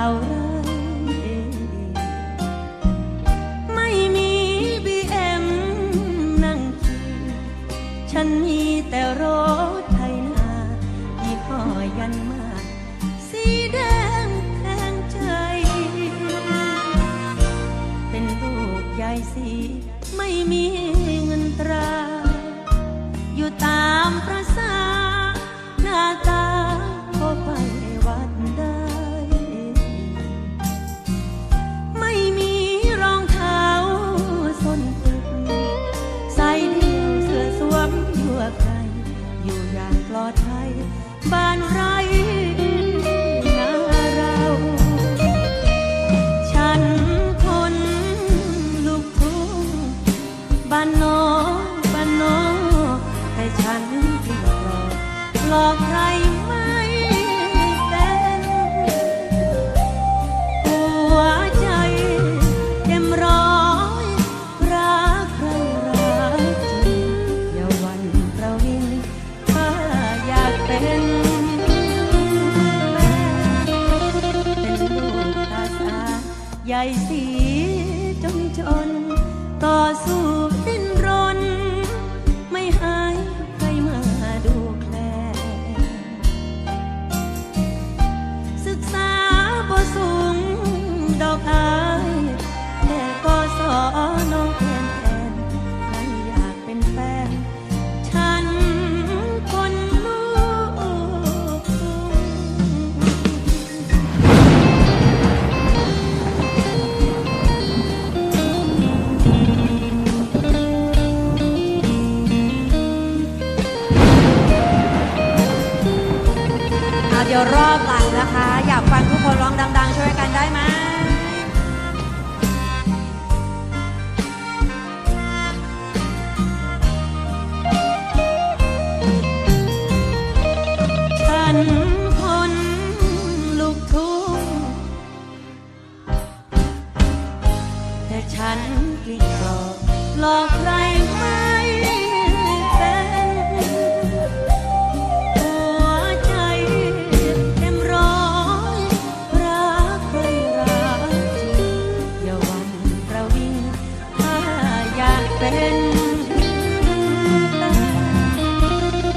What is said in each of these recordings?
าวไร่ไม่มีบีเอ็มนั่งขี่ฉันมีแต่รถไถนายี่ห้อยันมาสีแดงแทงใจ เป็นลูกยายสีไม่มีเงินตรา อยู่ตามประส ใคร อยู่อย่างปลอดภัย บ้านไรนาเรา ฉันคนลูกทุ่งบ้านนอกบ้านนอกแต่ฉันเพียงหลอกหลอก ใหญ่สีจงจนต่อสู้ รอบหลังนะคะ อยากฟังทุกคนร้องดัง ๆ ช่วยกันได้ไหมฉันคนลูกทุ่งแต่ฉันกลิ้งกรอกหลอก เป็น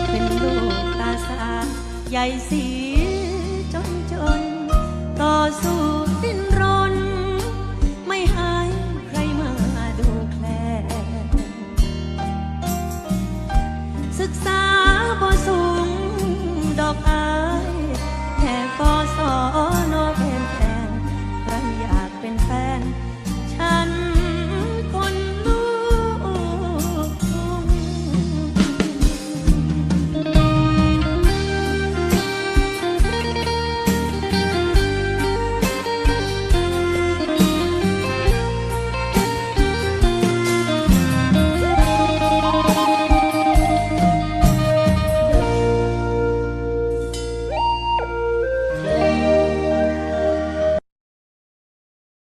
เป็นลูกตาสาใหญ่สีจนจน ต่อสู้